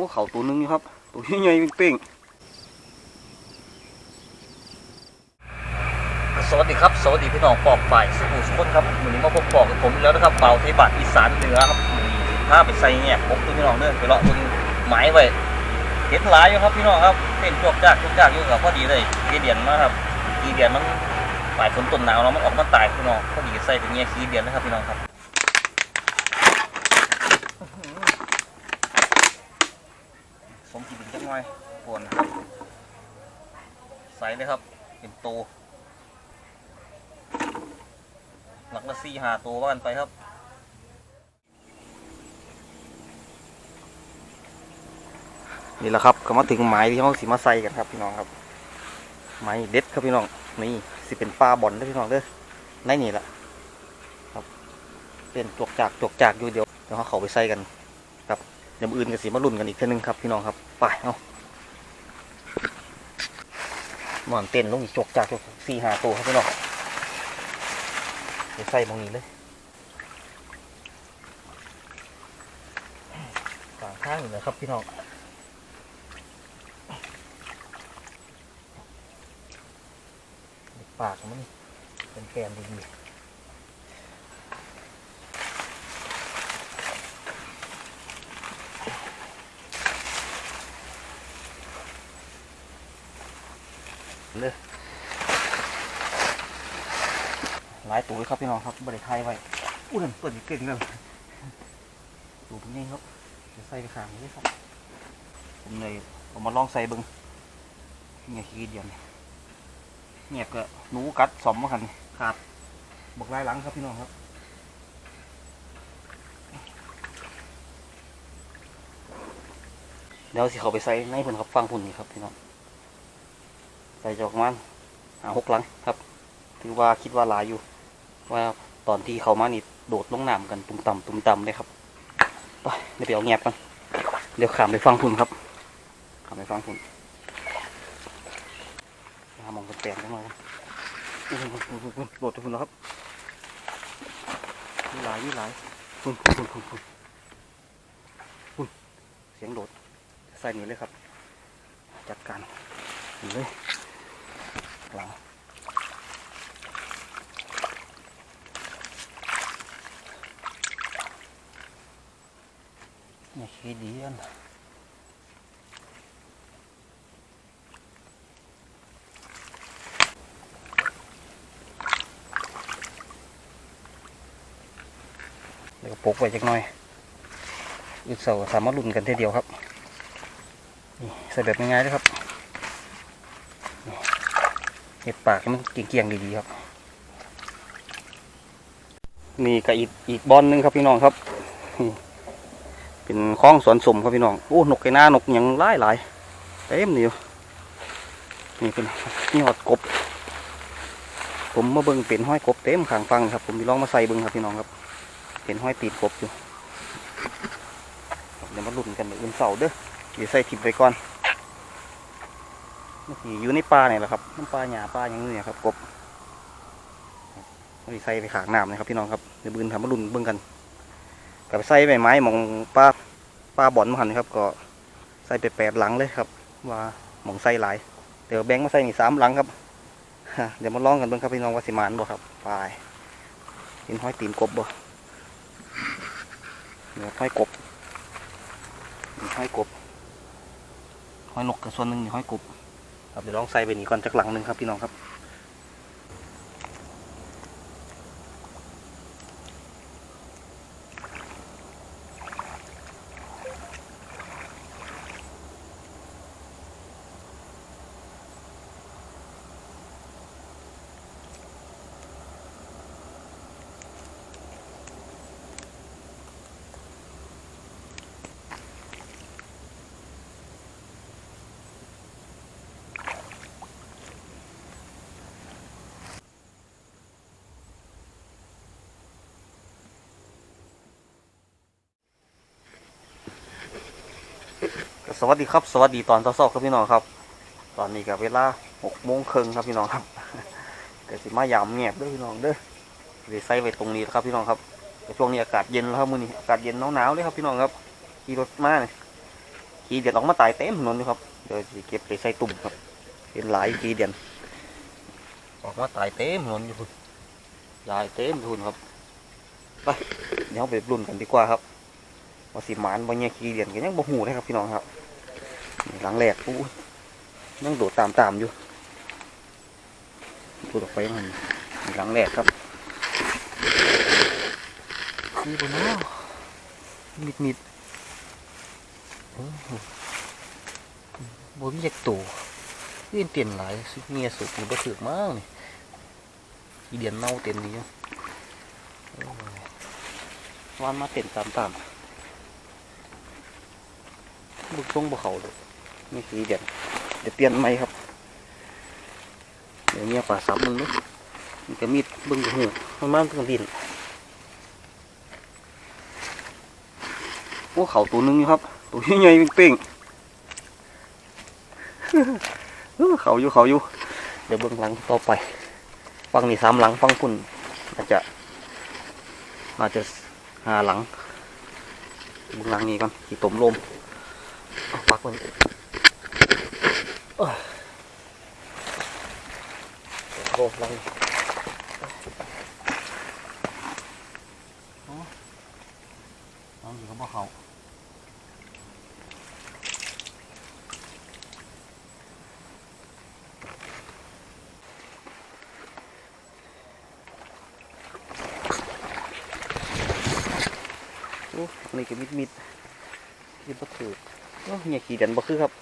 อ้เขาตัวหนึงครับ ตัวใหญ่ๆเป้งสวัสดีครับสวัสดีพี่น้องปอกฝ่ายสุขุสุขนครับวันนี้มาพบปอกกับผมแล้วนะครับเป่าเทบัตอีสานเหนือครับถ้าไปใส่เนี่ยผมตัวพี่น้องเด้อไปเลาะตัวไม้ไว้เห็นหลายอยู่ครับพี่น้องครับเป็นจวกจากจวกจากอยู่กับพอดีเลยกีเดียนมาครับกีเดียนมันฝ่ายฝนต้นหนาวเนาะมันออกมาตายพี่น้องพอดีใส่เป็นเงี้ยกีเดียนนะครับพี่น้องครับ สมกีบิ หน่อยปวนครับ ใส่เลยครับเป็นโตหลักละสี่หาตัวว่ากันไปครับนี่แหละครับก็มาถึงไม้ที่เขาสีมาใส่กันครับพี่น้องครับ ไม้เด็ดครับพี่น้องนี่สิเป็นปลาบอลเด้พี่น้องเด้อในนี่แหละครับ เป็นจวกจากจวกจากอยู่เดียวเดี๋ยวเขาเขาไปใส่กัน เดี๋ยวอื่นกับสีมาลุ่นกันอีกเท่านึงครับพี่น้องครับไปเอาหมอนเต้นลงอีกจกจากสี่หาตัวครับพี่น้องเดี๋ยวใส่ตรงนี้เลยฝางข้างอยู่เลยครับพี่น้องปากมันเป็นแกนดีๆ เลยหลายตัวเลยครับพี่น้องครับบริไทยไว้อุ้ยนั่นเปิดอีกเก่งเลยดูตรงนี้ครับเดี๋ยวใส่ไปข้างนี้ครับผมเลยผมมาลองใส่เบิ้งเนี่ยขี้เดียนเนี่ยก็หนูกัดสอมมาคันครับบอกลายหลังครับพี่น้องครับเดี๋ยวสิเขาไปใส่ในผลครับฟังผุนนี่ครับพี่น้อง ใส่จอกมันหาหกหลังครับ ถือว่าคิดว่าหลายอยู่ ว่าตอนที่เขามานี่โดดลงน้ำกันตุ่มต่ำตุ่มต่ำเลยครับไปเดี๋ยวไปเอาแงบกันเดี๋ยวขามไปฟังพุ่นครับขามไปฟังพุ่นไปหามองกันแปลงกันหน่อยครับอุ้ยอุ้ยอุ้ยอุ้ยโดดไปพุ่นแล้วครับมีหลายมีหลายพุ่นพุ่นพุ่นพุ่นพุ่นเสียงโดดใส่นี่เลยครับ จัดการนี่เลย หลังนี่คือดีอันเดี๋ยวปกไว้จักหน่อยอีกเสาสามารถลุ่นกันทีเดียวครับนี่ใส่แบบง่ายๆเลยครับ เห็ดปากมันเกี่ยงๆดีๆครับ นี่ก็อีกอีกบอลหนึงครับพี่น้องครับ เป็นคล้องสวนสมครับพี่น้องโอ้นกไก่หน้านกยังหลายหลายเต็มนี่อยู่นี่เป็นนี่หอดกบ ผมมาเบิ่งเป็นห้อยกบเต็มขางฟังครับ ผมมีลองมาใส่เบิ่งครับพี่น้องครับเป็นห้อยตีนกบอยู่เดี๋ยวมาลุ้นกันเดี๋ยวอื่นเสาเด้อเดี๋ยวใส่ทิมไปก่อน นสิอยู่ในป่าเนี่ยแหละครับน้ำป่าหญ้าป่าอย่างนี้เนี่ยครับกบเอาไปใส่ไปขางน้ำนะครับพี่น้องครับเดี๋ยวบืนทำมารุ่นเบิ่งกันกับไปใส่ใบไม้หมองป้าป้าบ่อนมาหันครับ ก็ใส่ไปแปดหลังเลยครับ ว่าหมองใส่หลายเดี๋ยวแบงค์มาใส่นี่สามหลังครับเดี๋ยวมาลองกันเบิ่งครับพี่น้องว่าสิมานบ่ครับไปเห็นห้อยตีนกบบ่เนี่ยห้อยกบห้อยกบห้อยนกกับส่วนหนึ่งห้อยกบ ครับเดี๋ยวลองใส่ไปนี่ก่อนจากหลังหนึ่งครับพี่น้องครับ สวัสดีครับ สวัสดีตอนเช้าๆครับพี่น้องครับ ตอนนี้กับเวลาหกโมงครึ่งครับพี่น้องครับเดี๋ยวสิมายามเงียบด้อพี่น้องเด้อเดี๋ยวใส่ไว้ตรงนี้ครับพี่น้องครับช่วงนี้อากาศเย็นแล้วครับมื้อนี้อากาศเย็นหนาวๆเลยครับพี่น้องครับขี่รถมาเนี่ยขี่เดียนออกมาตายเต็มถนนอยู่ครับเดี๋ยวสิเก็บไปใส่ตุ่มครับเป็นหลายขี้เดียนออกมาตายเต็มถนนอยู่พุ่นยายเต็มทุนครับไปเดี๋ยวไปรุ่นกันดีกว่าครับว่าสิหมานบ่เนี่ยขี้เดียนกันยังบ่หูเลยครับพี่น้องครับ หลังแรกอู้ยังโดดตามตามๆอยู่พูดออกไปมันหลังแรกครับคือบนน้อมิดมิดโอ้โหบ่มีจักตัวเล่นเตียนหลายสุดเมียสุดนี่บ่ถึกมากนี่อีเดียนเน่าเต็มนี้วันมาเต็มตามตามบุกทรงบ่เขาเลย นี่คืออีเดียนเดี๋ยวเปลี่ยนใหม่ครับ เดี๋ยวเมียป่าซับมึงเนาะมันก็มีดเบึงกับหูมันมาเพิ่งดินโอ้เขาตัวหนึงอยู่ครับ ตัวใหญ่ๆเป้งๆเขาอยู่เขาอยู่ เดี๋ยวเบื้องหลังต่อไปฟังนี่สามหลังฟังคุณอาจจะอาจจะหาหลังเบื้องหลังนี้ก่อนขี่ตมลมเอาปักไว้ โอ้ยโอ้หลังนี่อ๋อหลังนี้ก็บ่เขาโอ้นนี้ก็มิดมิดมิดบ่ถือโอ้เงียขี่ดันบ่คือครับ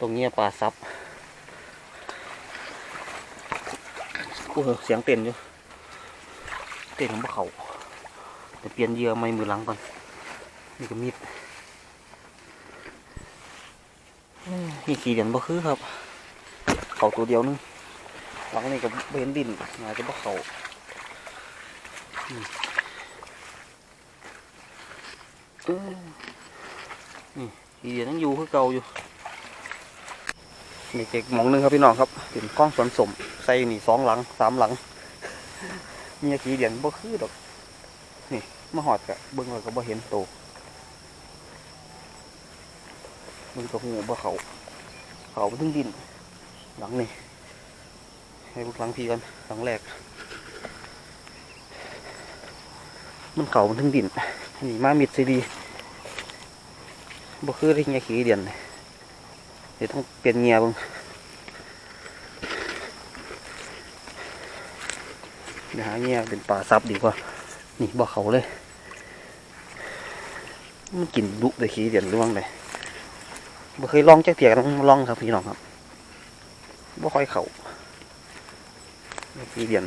ตรงเงียปลาซับโอ้เสียงเต้นอยู่ เต้นของบ่เขาแต่เปลี่ยนเยื่อไม่มือหลังก่อนนี่ก็มิดนี่ขี่เดันบ่คือครับ เขาตัวเดียวนึงหลังนี่ก็เบเห็นดินอาจะบ่เขานี่อีเดียนยังอยู่คือเก่าอยู่ นี่เจ็กหมองหนึงครับพี่น้องครับเป็นกล้องสวนสมใส่นี่สองหลังสามหลัง มีกี่เดียนบ่คือดอก นี่มาหอดกะเบิ่งแล้วก็บ่เห็นโตมันก็หูบ่เขาเขาไปถึงดิน หลังนี่ให้พวกหลังพี่กันหลังแรก มันเขามันถึงดินนี่มามิดซีดีบ่คือได้เงียขี้เดียนเลย เดี๋ยวต้องเปลี่ยนเงียบ้งเดี๋ยวหาเงียเป็นปลาซับดีกว่า นี่บ่อเขาเลย มันกินดุเลยขี้เดียนร่วงเลยบ่เคยลองจักเตียต้องลองครับพี่น้องครับบ่ค่อยเขาขี้เดียน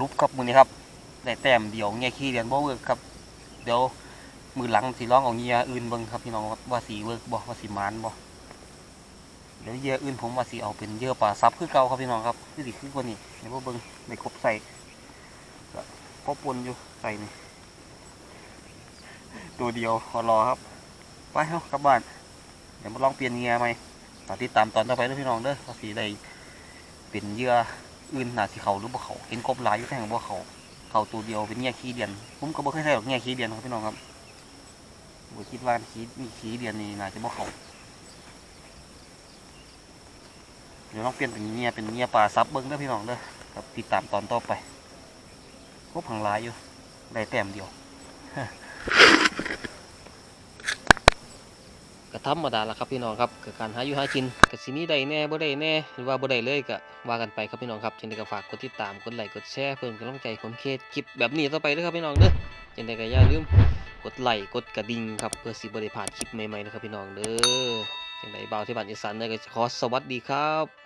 รุปครับมือนี้ครับได้แต้มเดียวเงี้ยขี้เรียนบ่เวิร์กครับ เดี๋ยวมือหลังสิร้องเอาเงียอื่นเบิ่งครับพี่น้องครับว่าสีเวิร์กบ่ว่าสีมานบ่เดี๋ยวเยื่ออื่นผมว่าสีเอาเป็นเยื่อปลาซับคือเก่าครับพี่น้องครับคือสิคือกว่านี้เดี๋ยวบ่เบิ่งในกบใส่ก็พอปนอยู่ใส่นี่ตัวเดียวรอครับไปเฮากลับบ้านเดี๋ยวมาลองเปลี่ยนเงียใหมติดตามตอนต่อไปด้วยพี่น้องเด้อว่าสีได้เป็นเยื่อ อื่นน่าสิเขาหรือบ่เขาเห็นกบหลายอยู่แต่งบ่เขาเขาตัวเดียวเป็นแง่ขี้เดียนผมก็บ่เคยใช้หรอกแง่ขี้เดียนครับพี่น้องครับผมคิดว่าขี้มีขี้เดียนนี่น่าจะบ่เขาเดี๋ยวต้องเปลี่ยนเป็นเงี้ยเป็นเงี้ยปลาซับเบิ้งเด้อพี่น้องเด้อครับติดตามตอนต่อไปพบผังหลายอยู่ได้แต้มเดียว ก็ธรรมดาละครับพี่น้องครับกับการหาอยู่หากินกับสินี้ใดแน่บ่ได้แน่หรือว่าบ่ได้เลยก็ว่ากันไปครับพี่น้องครับจังไดก็ฝากกดติดตามกดไลค์กดแชร์เพิ่มกำลังใจผมเคสคลิปแบบนี้ต่อไปเด้อครับพี่น้องเด้อจังไดก็อย่าลืมกดไลค์กดกระดิ่งครับเพื่อสิบ่ได้พลาดคลิปใหม่ๆนะครับพี่น้องเด้อจังไดบ่าวที่บ้านอีสานเด้อก็ขอสวัสดีครับ